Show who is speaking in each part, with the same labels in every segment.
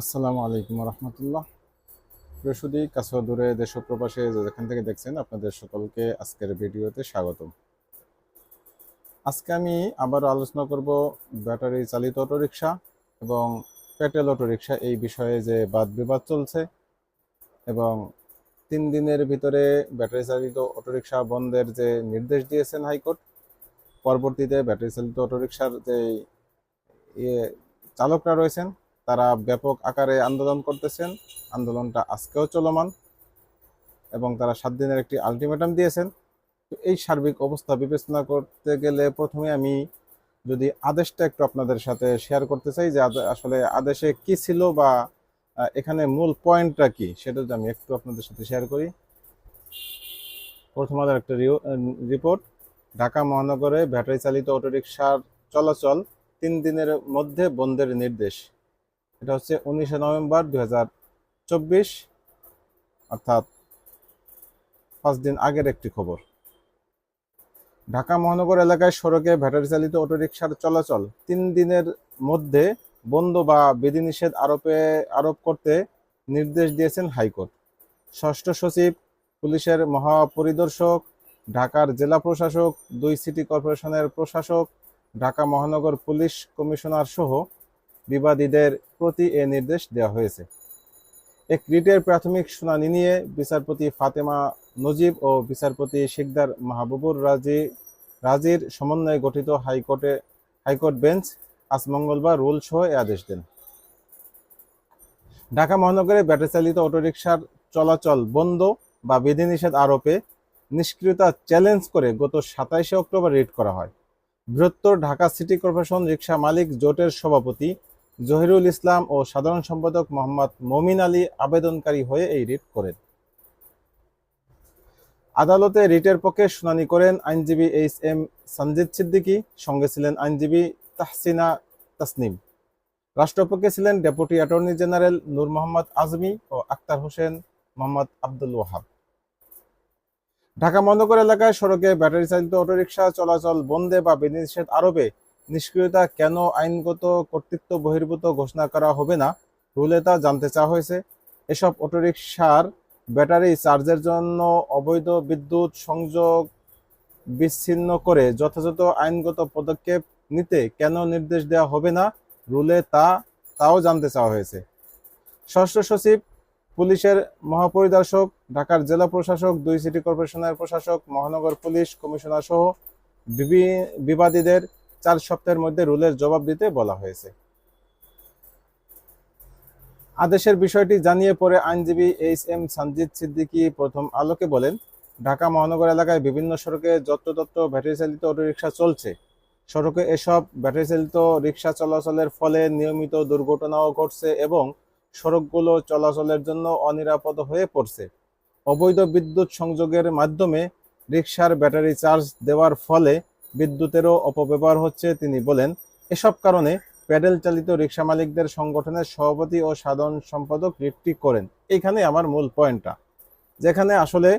Speaker 1: আসসালামু আলাইকুম রহমতুল্লাহ। বৃহস্পতি কাছে দূরে দেশ প্রবাসে যেখান থেকে দেখছেন আপনাদের সকলকে আজকের ভিডিওতে স্বাগতম। আজকে আমি আবার আলোচনা করব ব্যাটারি চালিত অটোরিকশা এবং পেট্রোল অটোরিকশা এই বিষয়ে যে বাদ বিবাদ চলছে এবং তিন দিনের ভিতরে ব্যাটারি চালিত অটোরিকশা বন্ধের যে নির্দেশ দিয়েছেন হাইকোর্ট, পরবর্তীতে ব্যাটারি চালিত অটোরিকশার যে ইয়ে চালকরা রয়েছেন তারা ব্যাপক আকারে আন্দোলন করতেছেন। আন্দোলনটা আজকেও চলমান এবং তারা সাত দিনের একটি আলটিমেটাম দিয়েছেন। এই সার্বিক অবস্থা বিবেচনা করতে গেলে প্রথমে আমি যদি আদেশটা একটু আপনাদের সাথে শেয়ার করতে চাই যে আসলে আদেশে কি ছিল বা এখানে মূল পয়েন্টটা কি, সেটা যদি আমি একটু আপনাদের সাথে শেয়ার করি। প্রথম আলোর একটা রিপোর্ট ঢাকা মহানগরে ব্যাটারি চালিত অটোরিকশার চলাচল তিন দিনের মধ্যে বন্ধের নির্দেশ। এটা হচ্ছে উনিশে নভেম্বর দুই হাজার চব্বিশ, অর্থাৎ পাঁচ দিন আগের একটি খবর। ঢাকা মহানগর এলাকায় সড়কে ব্যাটারি চালিত অটোরিকশার চলাচল তিন দিনের মধ্যে বন্ধ বা বিধিনিষেধ আরোপে আরোপ করতে নির্দেশ দিয়েছেন হাইকোর্ট। ষষ্ঠ সচিব, পুলিশের মহাপরিদর্শক, ঢাকার জেলা প্রশাসক, দুই সিটি কর্পোরেশনের প্রশাসক, ঢাকা মহানগর পুলিশ কমিশনার সহ বিবাদীদের প্রতি এ নির্দেশ দেওয়া হয়েছে। এক রিটের প্রাথমিক শুনানি নিয়ে বিচারপতি ফাতেমা নজিব ও বিচারপতি শিকদার মাহবুবুর রাজি, রাজির সমন্বয়ে গঠিত হাইকোর্টে, হাইকোর্ট বেঞ্চ আজ মঙ্গলবার রুল সহ এ আদেশ দেন। ঢাকা মহানগরে ব্যাটারি চালিত অটোরিকশার চলাচল বন্ধ বা বিধিনিষেধ আরোপে নিষ্ক্রিয়তা চ্যালেঞ্জ করে গত সাতাইশে অক্টোবর রিট করা হয়। বৃহত্তর ঢাকা সিটি কর্পোরেশন রিক্সা মালিক জোটের সভাপতি জহিরুল ইসলাম ও সাধারণ সম্পাদক মোহাম্মদ মমিন আলী আবেদনকারী হয়ে এই রিট করেন। আদালতে রিটের পক্ষে শুনানি করেন আইনজীবী এইচ এম সঞ্জিত সিদ্দিকী, সঙ্গে ছিলেন আইনজীবী তাহসিনা তাসনিম। রাষ্ট্রপক্ষে ছিলেন deputy attorney general Noor Mohammad Azmi ও আক্তার হোসেন মোহাম্মদ আব্দুল ওয়াহাব। ঢাকা মহানগর এলাকায় সড়কে ব্যাটারি চালিত অটোরিকশা চলাচল বন্ধে বা বিধিনিষেধ আরোপে নিষ্ক্রিয়তা কেন আইনগত কর্তৃত্ব বহির্ভূত ঘোষণা করা হবে না রুলে তা জানতে চাওয়া হয়েছে। এসব অটোরিকশার ব্যাটারি চার্জের জন্য অবৈধ বিদ্যুৎ সংযোগ বিচ্ছিন্ন করে যথাযথ আইনগত পদক্ষেপ নিতে কেন নির্দেশ দেওয়া হবে না রুলে তা, তাও জানতে চাওয়া হয়েছে। ষষ্ঠ সচিব, পুলিশের মহাপরিদর্শক, ঢাকার জেলা প্রশাসক, দুই সিটি কর্পোরেশনের প্রশাসক, মহানগর পুলিশ কমিশনার সহ বিবাদীদের চার সপ্তাহের মধ্যে রুলের জবাব দিতে বলা হয়েছে। আদেশের বিষয়টি জানিয়ে পরে আইনজীবী এইচ এম সঞ্জিত সিদ্দিকী প্রথম আলোকে বলেন, ঢাকা মহানগর এলাকায় বিভিন্ন সড়কে যত্রতত্র ব্যাটারি চালিত অটোরিকশা চলছে। সড়কে এসব ব্যাটারি চালিত রিক্সা চলাচলের ফলে নিয়মিত দুর্ঘটনাও ঘটছে এবং সড়কগুলো চলাচলের জন্য অনিরাপদ হয়ে পড়ছে। অবৈধ বিদ্যুৎ সংযোগের মাধ্যমে রিক্সার ব্যাটারি চার্জ দেওয়ার ফলে বিদ্যুতেরও অপব্যবহার হচ্ছে, তিনি বলেন, এসব কারণে প্যাডেল চালিত রিক্সা মালিকদের সংগঠনের সভাপতি ও সাধারণ সম্পাদক রিটটি করেন। এখানে আমার মূল পয়েন্টটা। যেখানে আসলে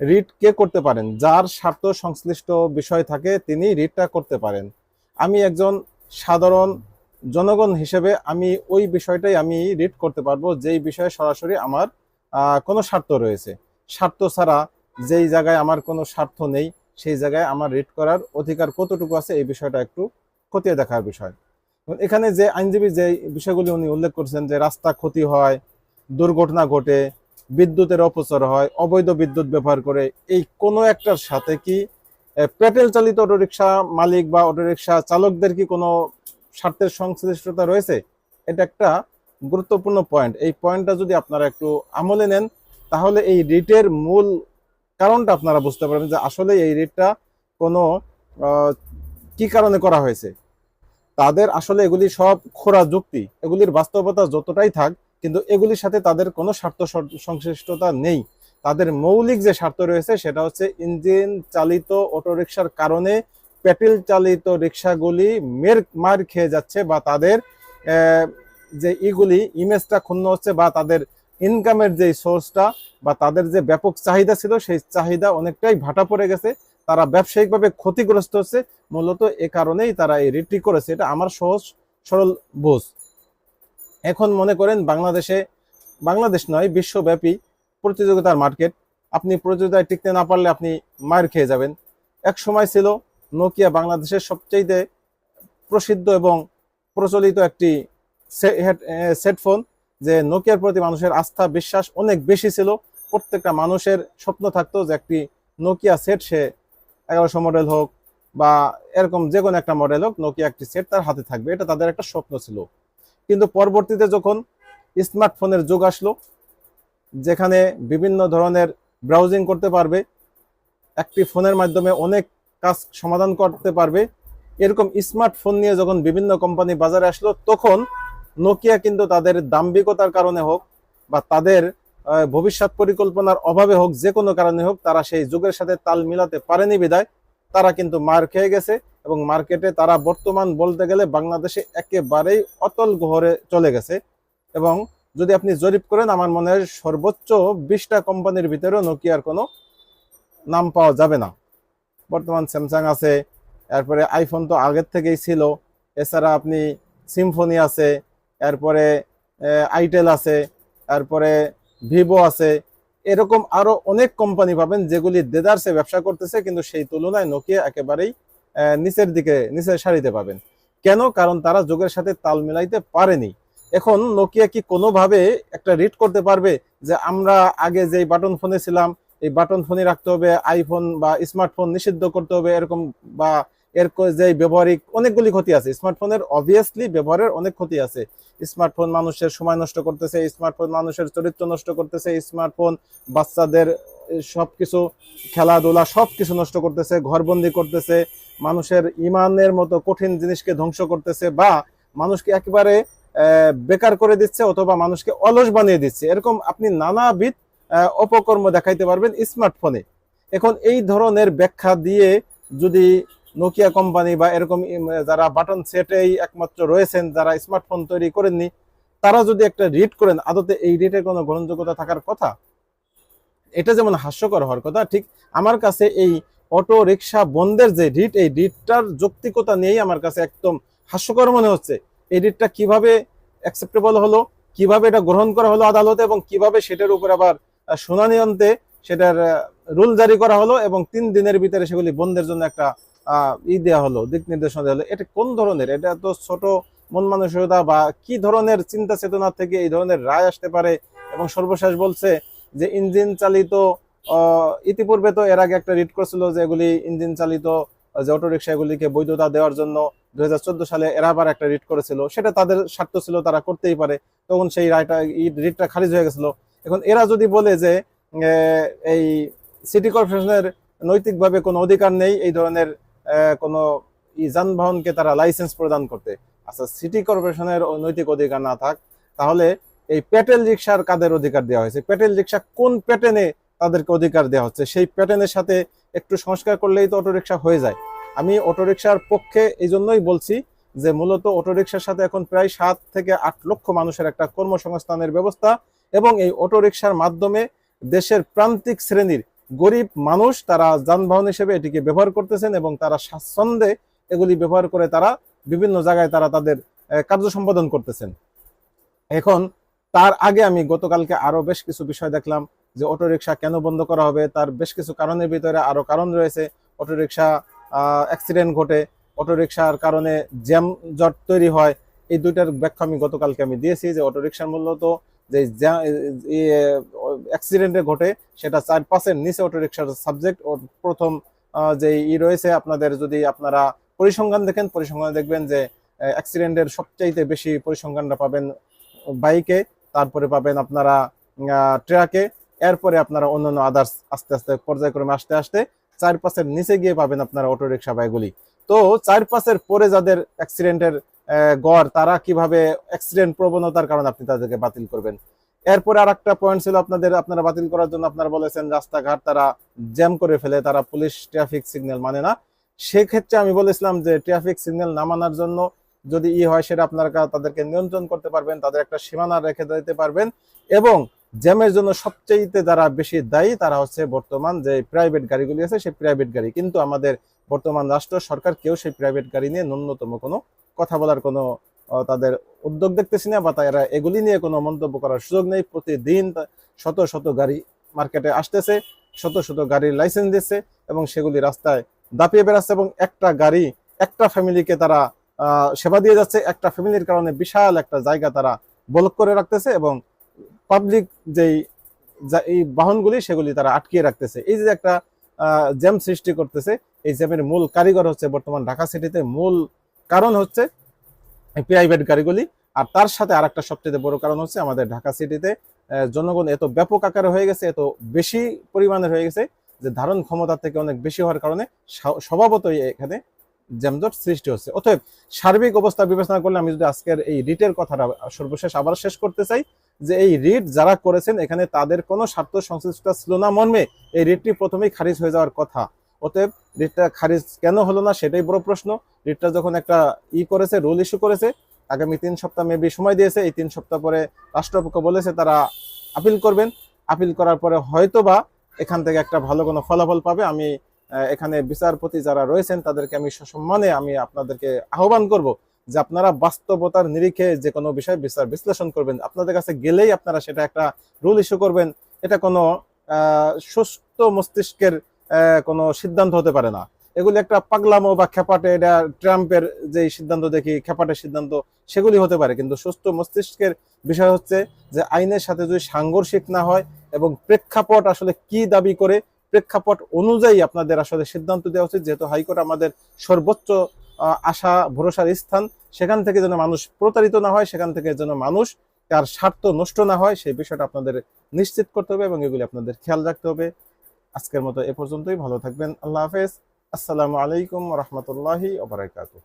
Speaker 1: রিট কে করতে পারেন, যার স্বার্থ সংশ্লিষ্ট বিষয় থাকে, তিনি রিটটা করতে পারেন। আমি একজন সাধারণ জনগণ হিসেবে আমি ওই বিষয়টাই আমি রিড করতে পারব, যেই বিষয়ে সরাসরি আমার কোনো স্বার্থ রয়েছে। স্বার্থ ছাড়া যেই জায়গায় আমার কোনো স্বার্থ নেই সেই জায়গায় আমার রিড করার অধিকার কতটুকু আছে এই বিষয়টা একটু খতিয়ে দেখার বিষয়। এখানে যে আইনজীবী যে বিষয়গুলি উনি উল্লেখ করছেন যে রাস্তা ক্ষতি হয়, দুর্ঘটনা ঘটে, বিদ্যুতের অপচয় হয়, অবৈধ বিদ্যুৎ ব্যবহার করে, এই কোনো একটার সাথে কি পেট্রোল চালিত অটোরিকশা মালিক বা অটোরিকশা চালকদের কি কোনো স্বার্থের সংশ্লিষ্টতা রয়েছে? এটা একটা গুরুত্বপূর্ণ পয়েন্ট এই পয়েন্টটা যদি আপনারা একটু আমলে নেন, তাহলে এই রিটের মূল কারণটা আপনারা বুঝতে পারবেন যে আসলে এই রিটটা কোনো কি কারণে করা হয়েছে। তাদের আসলে এগুলি সব খোরা যুক্তি। এগুলির বাস্তবতা যতটাই থাক, কিন্তু এগুলির সাথে তাদের কোনো স্বার্থ সংশ্লিষ্টতা নেই। তাদের মৌলিক যে স্বার্থ রয়েছে, সেটা হচ্ছে ইঞ্জিন চালিত অটোরিকশার কারণে পেট্রোল চালিত রিক্সাগুলি মের, মার খেয়ে যাচ্ছে বা তাদের যে ইগুলি, ইমেজটা ক্ষুণ্ণ হচ্ছে বা তাদের ইনকামের যে সোর্সটা বা তাদের যে ব্যাপক চাহিদা ছিল, সেই চাহিদা অনেকটাই ভাটা পড়ে গেছে। তারা ব্যবসায়িকভাবে ক্ষতিগ্রস্ত হচ্ছে। মূলত এ কারণেই তারা এই রিটটি করেছে। এটা আমার সহজ, সরল বোঝ। এখন মনে করেন বাংলাদেশে, বাংলাদেশ নয়, বিশ্বব্যাপী প্রতিযোগিতার মার্কেট। আপনি প্রতিযোগিতায় টিকতে না পারলে আপনি মার খেয়ে যাবেন। এক সময় ছিল নোকিয়া বাংলাদেশের সবচেয়ে প্রসিদ্ধ এবং প্রচলিত একটি সেট ফোন। যে নোকিয়ার প্রতি মানুষের আস্থা, বিশ্বাস অনেক বেশি ছিল। প্রত্যেকটা মানুষের স্বপ্ন থাকতো যে একটি নোকিয়া সেট সে এগারোশো মডেল হোক বা এরকম যে কোনো একটা মডেল হোক, নোকিয়া একটি সেট তার হাতে থাকবে। এটা তাদের একটা স্বপ্ন ছিল। কিন্তু পরবর্তীতে যখন স্মার্টফোনের যুগ আসলো, যেখানে বিভিন্ন ধরনের ব্রাউজিং করতে পারবে, একটি ফোনের মাধ্যমে অনেক কাজ সমাধান করতে পারবে, এরকম স্মার্টফোন নিয়ে যখন বিভিন্ন কোম্পানি বাজারে আসলো, তখন নোকিয়া কিন্তু তাদের দাম্ভিকতার কারণে হোক বা তাদের ভবিষ্যৎ পরিকল্পনার অভাবে হোক, যে কোনো কারণে হোক, তারা সেই যুগের সাথে তাল মিলাতে পারেনি বিদায়। তারা কিন্তু মার খেয়ে গেছে এবং মার্কেটে তারা বর্তমান বলতে গেলে বাংলাদেশে একেবারেই অতল গহরে চলে গেছে। এবং যদি আপনি জরিপ করেন, আমার মনে হয় সর্বোচ্চ বিশটা কোম্পানির ভিতরেও নোকিয়ার কোনো নাম পাওয়া যাবে না। বর্তমান স্যামসাং আছে, এরপরে আইফোন তো আগের থেকেই ছিল, এছাড়া আপনি সিম্ফনি আছে এরপরে আইটেল আছে, এরপরে ভিভো আছে, এরকম আরও অনেক কোম্পানি পাবেন যেগুলি দেদারসে ব্যবসা করতেছে, কিন্তু সেই তুলনায় নোকিয়া একেবারেই নিচের দিকে, নিচের সারিতে পাবেন। কেন? কারণ তারা যুগের সাথে তাল মিলাইতে পারেনি। এখন নোকিয়া কি কোনোভাবে একটা রিড করতে পারবে যে আমরা আগে যেই বাটন ফোনে ছিলাম, এই বাটন ফোনে রাখতে হবে আইফোন বা স্মার্টফোন নিষিদ্ধ করতে হবে, এরকম বা এর যে ব্যবহারিক অনেকগুলি ক্ষতি আছে। স্মার্টফোনের অবভিয়াসলি ব্যবহারের অনেক ক্ষতি আছে। স্মার্টফোন মানুষের সময় নষ্ট করতেছে, স্মার্টফোন মানুষের চরিত্র নষ্ট করতেছে, স্মার্টফোন বাচ্চাদের সবকিছু খেলাধুলা সবকিছু নষ্ট করতেছে, ঘরবন্দি করতেছে, মানুষের ইমানের মতো কঠিন জিনিসকে ধ্বংস করতেছে বা মানুষকে একেবারে বেকার করে দিচ্ছে অথবা মানুষকে অলস বানিয়ে দিচ্ছে। এরকম আপনি নানাবিধ অপকর্ম দেখাইতে পারবেন স্মার্টফোনে। এখন এই ধরনের ব্যাখ্যা দিয়ে যদি নোকিয়া কোম্পানি বা এরকম যারা বাটন সেটেই একমাত্র রয়েছেন, যারা স্মার্টফোন তৈরি করেননি, তারা যদি একটা রিড করেন, আদতে এই রিটের কোনো গ্রহণযোগ্যতা থাকার কথা? এটা যেমন হাস্যকর হওয়ার কথা, ঠিক আমার কাছে এই অটো রিক্সা বন্ধের যে রিট এই রিটটার যৌক্তিকতা নিয়েই আমার কাছে একদম হাস্যকর মনে হচ্ছে। এই রিটটা কীভাবে অ্যাকসেপ্টেবল হলো, কীভাবে এটা গ্রহণ করা হলো আদালতে, এবং কীভাবে সেটার উপর আবার শুনানি অন্তে সেটার রুল জারি করা হলো, এবং তিন দিনের ভিতরে সেগুলি বন্ধের জন্য একটা ই দেওয়া হলো, দিক নির্দেশনা দেওয়া হলো, এটা কোন ধরনের? এটা তো ছোট মন মানসিকতা বা কি ধরনের চিন্তা চেতনা থেকে এই ধরনের রায় আসতে পারে? এবং সর্বশেষ বলছে যে ইঞ্জিন চালিত ইতিপূর্বে তো এর আগে একটা রিট করছিল যে এগুলি ইঞ্জিন চালিত, যে অটো রিক্সাগুলিকে বৈধতা দেওয়ার জন্য দুই হাজার চোদ্দ সালে এরা আবার একটা রিট করেছিল। সেটা তাদের স্বার্থ ছিল, তারা করতেই পারে। তখন সেই রায়টা রিটটা খারিজ হয়ে গেছিল। এখন এরা যদি বলে যে এই সিটি কর্পোরেশনের নৈতিকভাবে কোনো অধিকার নেই, এই ধরনের কোনো যানবাহনকে তারা লাইসেন্স প্রদান করতে। আচ্ছা সিটি কর্পোরেশনের নৈতিক অধিকার না থাক, তাহলে এই প্যাটেল রিক্সার কাদের অধিকার দেওয়া হয়েছে? প্যাটেল রিক্সা কোন প্যাটেনে তাদেরকে অধিকার দেওয়া হচ্ছে? সেই প্যাটেনের সাথে একটু সংস্কার করলেই তো অটোরিকশা হয়ে যায়। আমি অটোরিকশার পক্ষে এই জন্যই বলছি যে, মূলত অটোরিকশার সাথে এখন প্রায় সাত থেকে আট লক্ষ মানুষের একটা কর্মসংস্থানের ব্যবস্থা এবং এই অটোরিকশার মাধ্যমে দেশের প্রান্তিক শ্রেণির গরিব মানুষ তারা যানবাহন হিসেবে এটিকে ব্যবহার করতেছেন এবং তারা স্বাচ্ছন্দ্যে এগুলি ব্যবহার করে তারা বিভিন্ন জায়গায় তারা তাদের কার্য সম্পাদন করতেছেন। এখন তার আগে আমি গতকালকে আরও বেশ কিছু বিষয় দেখলাম যে অটোরিকশা কেন বন্ধ করা হবে, তার বেশ কিছু কারণের ভিতরে আরও কারণ রয়েছে। অটোরিকশা অ্যাক্সিডেন্ট ঘটে, অটোরিকশার কারণে জ্যাম জট তৈরি হয়, এই দুইটার ব্যাখ্যা আমি গতকালকে আমি দিয়েছি যে অটোরিকশার মূলত যে অ্যাক্সিডেন্টে ঘটে, সেটা চার পাঁচের নিচে অটোরিকশার সাবজেক্ট ও প্রথম যে ই রয়েছে, আপনাদের যদি আপনারা পরিসংখ্যান দেখেন, পরিসংখ্যানে দেখবেন যে অ্যাক্সিডেন্টের সবচাইতে বেশি পরিসংখ্যানটা পাবেন বাইকে, তারপরে পাবেন আপনারা ট্রাকে, এরপরে আপনারা অন্যান্য আদার্স আস্তে আস্তে পর্যায়ক্রমে আসতে আসতে চার নিচে গিয়ে পাবেন আপনারা অটো রিক্সা বা তো চার পরে যাদের অ্যাক্সিডেন্টের গড়, তারা কীভাবে অ্যাক্সিডেন্ট প্রবণতার কারণে আপনি তাদেরকে বাতিল করবেন। এরপরে আর একটা পয়েন্ট ছিল আপনাদের, আপনারা বাতিল করার জন্য আপনারা বলেছেন রাস্তাঘাট তারা জ্যাম করে ফেলে, তারা পুলিশ ট্রাফিক সিগন্যাল মানে না। সেক্ষেত্রে আমি বলেছিলাম যে ট্রাফিক সিগন্যাল না মানার জন্য যদি ই হয়, সেটা আপনারা তাদেরকে নিয়ন্ত্রণ করতে পারবেন, তাদের একটা সীমানা রেখে দিতে পারবেন এবং জ্যামের জন্য সবচেয়ে যারা বেশি দায়ী তারা হচ্ছে বর্তমান যে প্রাইভেট গাড়িগুলি আছে, সেই প্রাইভেট গাড়ি। কিন্তু আমাদের বর্তমান রাষ্ট্র সরকার কেউ সেই প্রাইভেট গাড়ি নিয়ে ন্যূনতম কোনো কথা বলার কোনো তাদের উদ্যোগ দেখতেছি না, বা তারা এগুলি নিয়ে কোনো মন্তব্য করার সুযোগ নেই। প্রতিদিন শত শত গাড়ি মার্কেটে আসতেছে, শত শত গাড়ির লাইসেন্স দিচ্ছে এবং সেগুলি রাস্তায় দাপিয়ে বেড়াচ্ছে এবং একটা গাড়ি, একটা ফ্যামিলিকে তারা সেবা দিয়ে যাচ্ছে। একটা ফ্যামিলির কারণে বিশাল একটা জায়গা তারা ব্লক করে রাখতেছে এবং পাবলিক যেই এই বাহনগুলি সেগুলি তারা আটকিয়ে রাখতেছে। এই যে একটা জ্যাম সৃষ্টি করতেছে, এই জ্যামের মূল কারিগর হচ্ছে বর্তমান ঢাকা সিটিতে মূল কারণ হচ্ছে প্রাইভেট গাড়িগুলি। আর তার সাথে আর একটা সবচেয়ে বড় কারণ হচ্ছে আমাদের ঢাকা সিটিতে জনগণ এত ব্যাপক আকারে হয়ে গেছে, এত বেশি পরিমাণে হয়ে গেছে যে ধারণ ক্ষমতা থেকে অনেক বেশি হওয়ার কারণে স্বভাবতই এখানে জ্যামজট সৃষ্টি হচ্ছে। অতএব সার্বিক অবস্থা বিবেচনা করলে আমি যদি আজকের এই রিটের কথাটা সর্বশেষ আবার শেষ করতে চাই, যে এই রিট যারা করেছেন, এখানে তাদের কোনো স্বার্থ সংশ্লিষ্ট ছিল না মর্মে এই রিটটি প্রথমেই খারিজ হয়ে যাওয়ার কথা। অতএব রিটটা খারিজ কেন হলো না সেটাই বড় প্রশ্ন। রিটটা যখন একটা ই করেছে, রুল ইস্যু করেছে, আগামী তিন সপ্তাহ মেবি সময় দিয়েছে, এই তিন সপ্তাহ পরে রাষ্ট্রপক্ষ বলেছে তারা আপিল করবেন। আপিল করার পরে হয়তো বা এখান থেকে একটা ভালো কোনো ফলাফল পাবে। আমি এখানে বিচারপতি যারা রয়েছেন তাদেরকে আমি সসম্মানে আমি আপনাদেরকে আহ্বান করব যে আপনারা বাস্তবতার নিরিখে যে কোনো বিষয় বিচার বিশ্লেষণ করবেন। আপনাদের কাছে গেলেই আপনারা সেটা একটা রুল ইস্যু করবেন। এটা কোনো সুস্থ মস্তিষ্কের কোনো সিদ্ধান্ত হতে পারে না। এগুলি একটা পাগলামো বা খেপাটে, এটা ট্রাম্পের যে সিদ্ধান্ত দেখি, খেপাটের সিদ্ধান্ত, সেগুলি হতে পারে। কিন্তু সুস্থ মস্তিষ্কের বিষয় হচ্ছে যে আইনের সাথে যদি সাংঘর্ষিক না হয় এবং প্রেক্ষাপট আসলে কি দাবি করে, প্রেক্ষাপট অনুযায়ী আপনাদের আসলে সিদ্ধান্ত দেওয়া উচিত, যেহেতু হাইকোর্ট আমাদের সর্বোচ্চ আশা, ভরসার স্থান, সেখান থেকে যেন মানুষ প্রতারিত না হয়, সেখান থেকে যেন মানুষ তার স্বার্থ নষ্ট না হয়, সেই বিষয়টা আপনাদের নিশ্চিত করতে হবে এবং এগুলি আপনাদের খেয়াল রাখতে হবে। আজকের মতো এ পর্যন্তই। ভালো থাকবেন। আল্লাহ হাফেজ। আসসালামু আলাইকুম রহমতুল্লাহি ওবরাকাতুহ